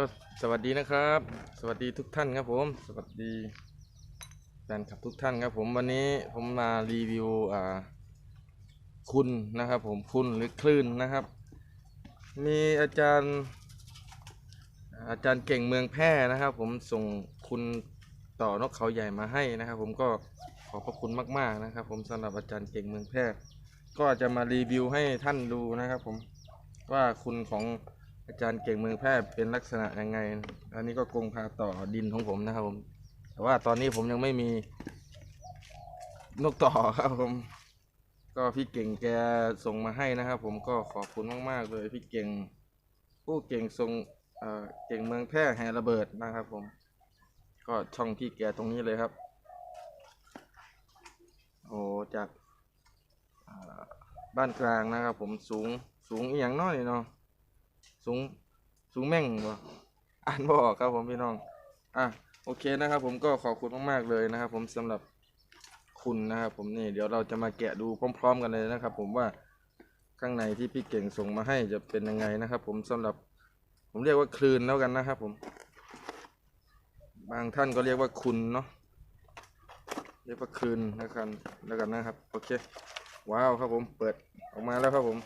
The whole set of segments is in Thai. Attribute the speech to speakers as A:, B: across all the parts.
A: ก็สวัสดีนะครับ สวัสดีทุกท่านครับผม สวัสดีแฟนคลับทุกท่านครับผมวันนี้ผมมารีวิวอ่าคุณนะครับ ผมคุณหรือคลื่นนะครับ มีอาจารย์ อาจารย์เก่งเมืองแพร่นะครับ ผมส่งคุณต่อนกเขาใหญ่มาให้นะครับ ผมก็ขอบพระคุณมาก ๆนะครับ ผมสำหรับอาจารย์เก่งเมืองแพร่ก็จะมารีวิวให้ท่านดูนะครับ ผมว่าคุณของ อาจารย์เก่งเมืองแพร่เป็นลักษณะยังไง อันนี้ก็กรงพาต่อดินของผมนะครับผม แต่ว่าตอนนี้ผมยังไม่มีนกต่อครับผม ก็พี่เก่งแกส่งมาให้นะครับ ผมก็ขอบคุณมากๆเลยพี่เก่ง ผู้เก่งทรงเอ่อเก่งเมืองแพร่แห่ระเบิดนะครับผม ก็ช่องพี่แกตรงนี้เลยครับ โอ้จากบ้านกลางนะครับผมสูงสูงอีหยังน้อยเนาะ สูงสูงแม่งบ่อ่านบ่ออกครับผมพี่น้อง อะโอเคนะครับ ผมก็ขอบคุณมากๆเลยนะครับ ผมสำหรับคุณนะครับ ผมนี่เดี๋ยวเราจะมาแกะดูพร้อม ๆ กันเลยนะครับ ผมว่าข้างในที่พี่เก่งส่งมาให้จะเป็นยังไงนะครับ ผมสำหรับ ผมเรียกว่าคลื่นแล้วกันนะครับ ผม บางท่านก็เรียกว่าคุณเนาะเรียกว่าคืนแล้วกันแล้วกันนะครับ โอเค ว้าวครับผมเปิดออกมาแล้วครับผม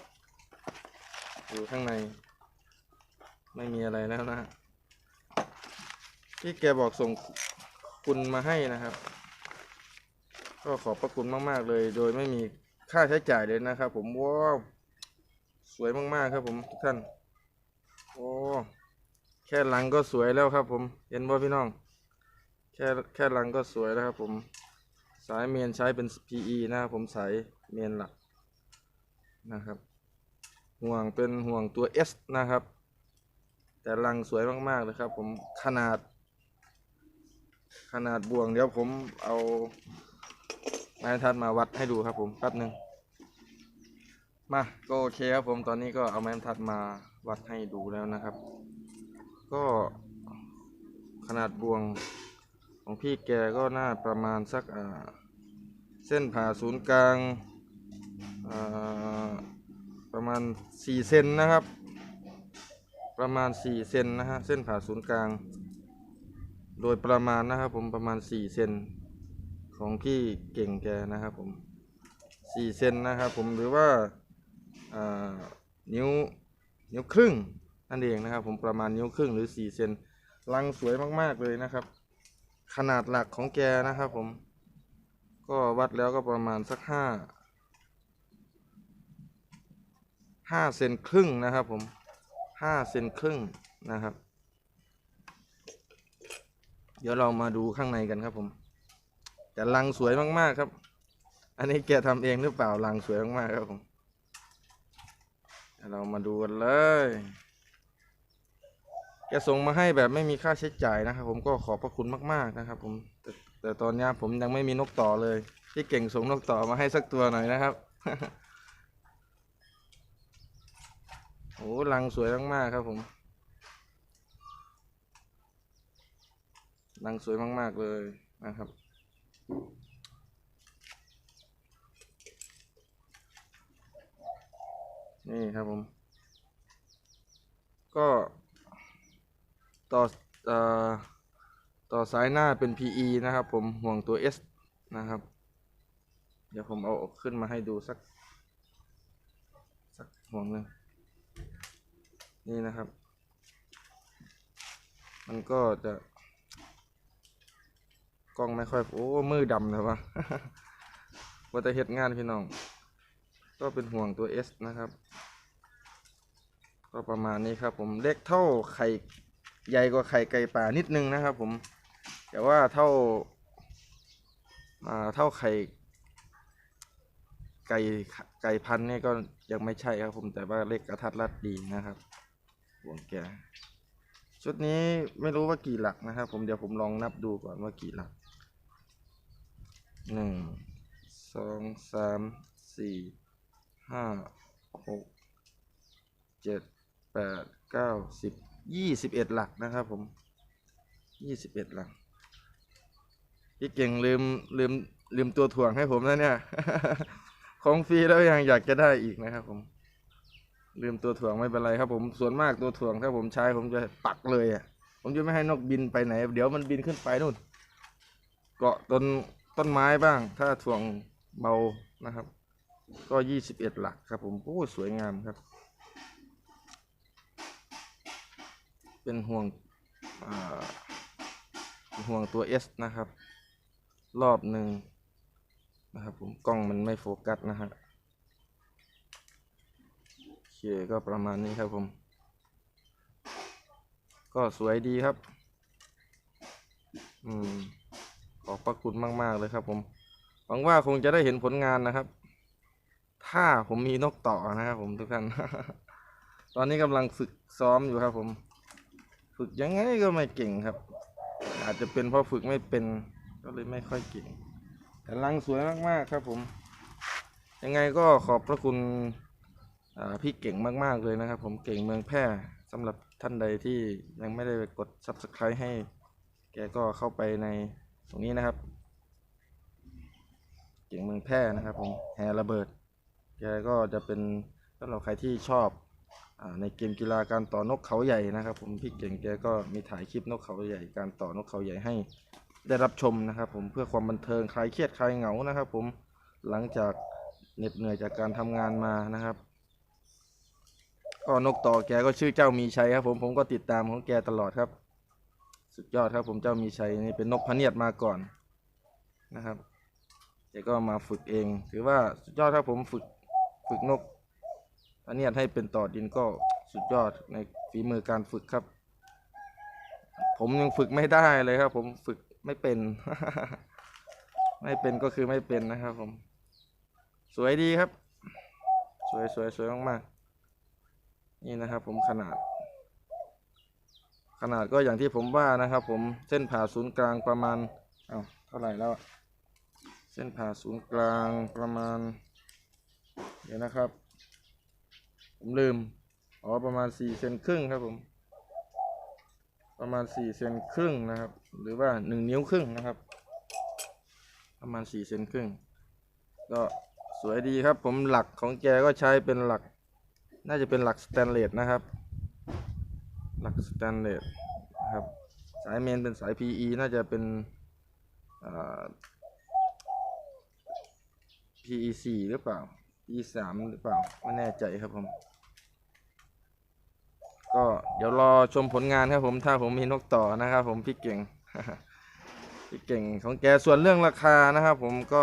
A: อยู่ข้างใน ไม่มีอะไรแล้วนะฮะที่แกบอกส่งคุณมาให้นะครับ ก็ขอบพระคุณมาก ๆ เลย โดยไม่มีค่าใช้จ่ายเลยนะครับ ผมว้าวสวยมาก ๆ ครับ ผมทุกท่านโอ้แค่หลังก็สวยแล้วครับ ผมเห็นบ่พี่น้อง แค่แค่หลังก็สวยแล้วครับ ผมสายเมนใช้เป็น PE นะครับผมสายเมนหลักนะครับ ห่วงเป็นห่วงตัว S นะครับ แต่รังสวยมากๆเลยครับ ผมขนาด ขนาดบ่วงเดี๋ยวผมเอาไม้ทัดมาวัดให้ดูครับ ผมแป๊บหนึ่งมาก็โอเคครับผมตอนนี้ก็เอาไม้ทัดมาวัดให้ดูแล้วนะครับ ก็ขนาดบ่วงของพี่แกก็น่าประมาณสักเส้นผ่าศูนย์กลางประมาณ 4 เซนนะครับ ประมาณ 4 เซนนะฮะ เส้นผ่าศูนย์กลาง โดยประมาณนะครับผมประมาณ 4 เซนของพี่เก่งแกนะครับผม 4 เซนนะครับผมหรือว่าานิ้วนิ้วครึ่งนั่นเองนะครับ ผมประมาณนิ้วครึ่งหรือ 4 เซนลังสวยมากๆเลยนะครับ ขนาดหลักของแกนะครับผม ก็วัดแล้วก็ประมาณสักห้าห้าเซนครึ่งนะครับผม ห้าเซนครึ่งนะครับ เดี๋ยวเรามาดูข้างในกันครับผม แต่ลังสวยมากๆครับ อันนี้แกทำเองหรือเปล่าลังสวยมากๆครับผมเดี๋ยวเรามาดูกันเลย แกส่งมาให้แบบไม่มีค่าใช้จ่ายนะครับ ผมก็ขอบพระคุณมากๆนะครับ ผม แต่แต่ตอนนี้ผมยังไม่มีนกต่อเลย พี่เก่งส่งนกต่อมาให้สักตัวหน่อยนะครับ โอ้ลังสวยมากๆครับผมลังสวยมากๆเลยนะครับ นี่ครับผม ก็ ต่อเอ่อต่อสายหน้าเป็น PE นะครับผมห่วงตัว S นะครับ เดี๋ยวผมเอาขึ้นมาให้ดูสัก สักห่วงหนึ่ง นี่นะครับ มันก็จะกล้องไม่ค่อย โอ้ มือดำนะวะว่าจะเฮ็ดงานพี่น้อง ก็เป็นห่วงตัว S นะครับ ก็ประมาณนี้ครับผมเล็กเท่าไข่ใหญ่กว่าไข่ไก่ป่านิดนึงนะครับผม แต่ว่าเท่าอ่าเท่าไข่ไก่ไก่พันนี่ก็ยังไม่ใช่ครับผมแต่ว่าเล็กกระทัดรัดดีนะครับ ห่วงแกชุดนี้ไม่รู้ว่ากี่หลักนะครับ ผมเดี๋ยวผมลองนับดูก่อนว่ากี่หลักหนึ่งสองสามสี่ห้าหกเจ็ดแปดเก้าสิบยี่สิบเอ็ดหลักนะครับผมยี่สิบเอ็ดหลักพี่เก่งลืมลืมลืมตัวถ่วงให้ผมแล้วเนี่ย ของฟรีแล้วยังอยากจะได้อีกนะครับผม ลืมตัวถ่วงไม่เป็นไรครับผมส่วนมากตัวถ่วงถ้าผมใช้ผมจะปักเลยอะ ผมจะไม่ให้นกบินไปไหน เดี๋ยวมันบินขึ้นไปนู่น เกาะต้นต้นไม้บ้าง ถ้าถ่วงเบานะครับ ก็ยี่สิบเอ็ดหลักครับ ผมโอ้สวยงามครับ เป็นห่วงห่วงตัว S นะครับ รอบหนึ่งนะครับผมกล้องมันไม่โฟกัสนะฮะโอ เคก็ประมาณนี้ครับผม ก็สวยดีครับ อืม ขอบพระคุณมาก ๆ เลยครับผม หวังว่าคงจะได้เห็นผลงานนะครับ ถ้าผมมีนกต่อนะครับผมทุกท่าน ตอนนี้กำลังฝึกซ้อมอยู่ครับผม ฝึกยังไงก็ไม่เก่งครับ อาจจะเป็นเพราะฝึกไม่เป็น ก็เลยไม่ค่อยเก่งแต่ลังสวยมาก ๆ ครับผม ยังไงก็ขอบพระคุณ พี่เก่งมาก ๆ เลยนะครับ ผมเก่งเมืองแพร่สำหรับท่านใดที่ยังไม่ได้ไปกด subscribe ให้ แกก็เข้าไปในตรงนี้นะครับ เก่งเมืองแพร่นะครับ ผมแฮระเบิด แกก็จะเป็นสำหรับใครที่ชอบอในเกมกีฬาการต่อนกเขาใหญ่นะครับ ผมพี่เก่งแกก็มีถ่ายคลิปนกเขาใหญ่ การต่อนกเขาใหญ่ให้ได้รับชมนะครับ ผมเพื่อความบันเทิงคลายเครียดคลายเหงานะครับ ผมหลังจากเหน็ดเหนื่อยจากการทำงานมานะครับ ก็นกต่อแกก็ชื่อเจ้ามีชัยครับผมผมก็ติดตามของแกตลอดครับ สุดยอดครับผมเจ้ามีชัยนี่เป็นนกพะเนียดมาก่อนนะครับแกก็มาฝึกเอง ถือว่าสุดยอดครับผมฝึกฝึกนกพะเนียดให้เป็นต่อดินก็สุดยอดในฝีมือการฝึกครับ ผมยังฝึกไม่ได้เลยครับ ผมฝึกไม่เป็น ไม่เป็นก็คือไม่เป็นนะครับ ผม สวยดีครับ สวยสวยสวยมากๆ นี่นะครับผมขนาด ขนาดก็อย่างที่ผมว่านะครับ ผมเส้นผ่าศูนย์กลางประมาณเอาวเท่าไหร่แล้ว เส้นผ่าศูนย์กลางประมาณ เดี๋ยวนะครับ ผมลืมอ๋อประมาณสี่เซนครึ่งครับผม ประมาณสี่เซนครึ่งนะครับ หรือว่าหนึ่งนิ้วครึ่งนะครับ ประมาณสี่เซนครึ่งก็สวยดีครับผมหลักของแกก็ใช้เป็นหลัก น่าจะเป็นหลักสแตนเลสนะครับ หลักสแตนเลสนะครับ สายเมนเป็นสาย PE น่าจะเป็นอ่า PE 4 หรือเปล่า E3 หรือเปล่า ไม่แน่ใจครับผม ก็เดี๋ยวรอชมผลงานครับผม ถ้าผมมีนกต่อนะครับผมพี่เก่ง พี่เก่งของแก ส่วนเรื่องราคานะครับผมก็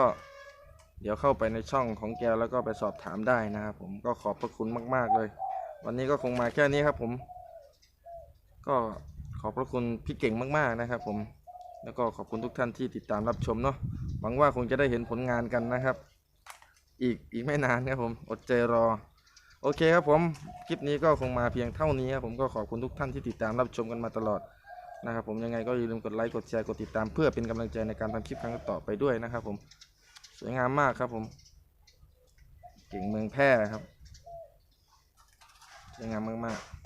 A: เดี๋ยวเข้าไปในช่องของแกแล้วก็ไปสอบถามได้นะครับผมก็ขอบพระคุณมากๆเลย วันนี้ก็คงมาแค่นี้ครับผม ก็ขอบพระคุณพี่เก่งมากๆนะครับ ผมแล้วก็ขอบคุณทุกท่านที่ติดตามรับชมเนาะหวังว่าคงจะได้เห็นผลงานกันนะครับ อีกอีกไม่นานครับผมอดใจรอ โอเคครับผมคลิปนี้ก็คงมาเพียงเท่านี้ครับผมก็ขอบคุณทุกท่านที่ติดตามรับชมกันมาตลอดนะครับผมยังไงก็อย่าลืมกดไลค์กดแชร์กดติดตามเพื่อเป็นกำลังใจในการทำคลิปครั้งต่อไปด้วยนะครับผม สวยงามมากครับผม เก่งเมืองแพร่ครับ สวยงามมากๆ